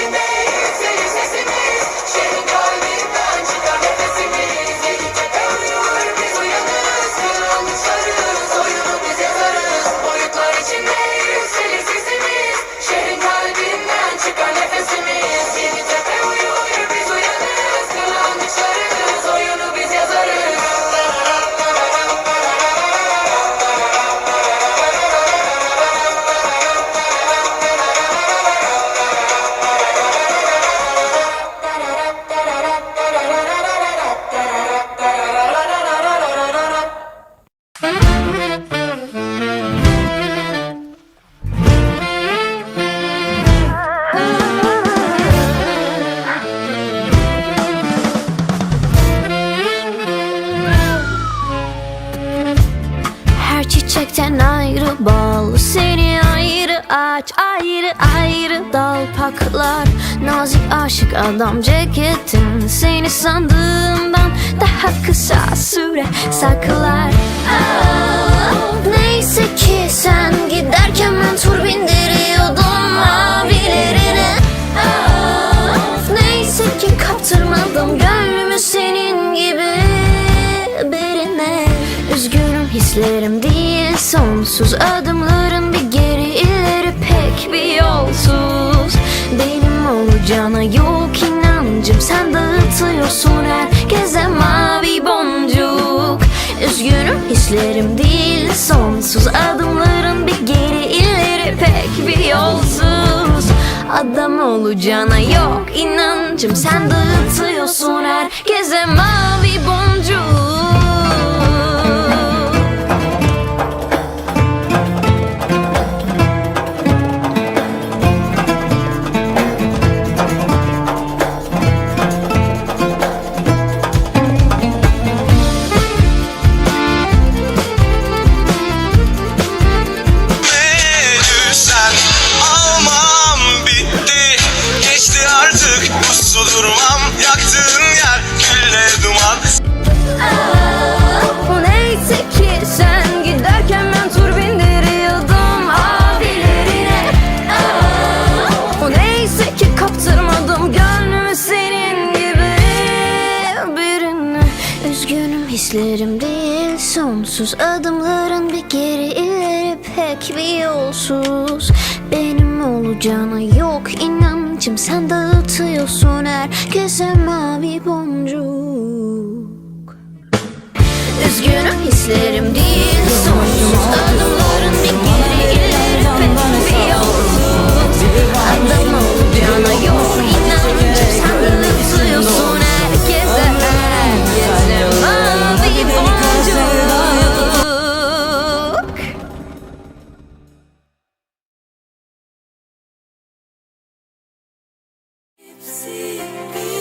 imagination. Her çiçekten ayrı bal Seni ayrı ağaç ayrı ayrı dal nazik aşık adam ceketin seni sandığımdan daha kısa süre saklar. Ah, Neyse ki sen giderken ben tur bindiriyordum mavilerine. Ah, Neyse ki kaptırmadım gönlümü senin gibi birine. Üzgünüm hislerim değil sonsuz adımların Hislerim değil sonsuz adımların bir geri ileri. Pek bir yolsuz Adam olacağına yok inancım. Sen dağıtıyorsun herkese mavi boncuk Hislerim değil sonsuz adımların bir geri ileri pek bir yolsuz. Benim olacağına yok inancım sen dağıtıyorsun herkese mavi boncuk See you.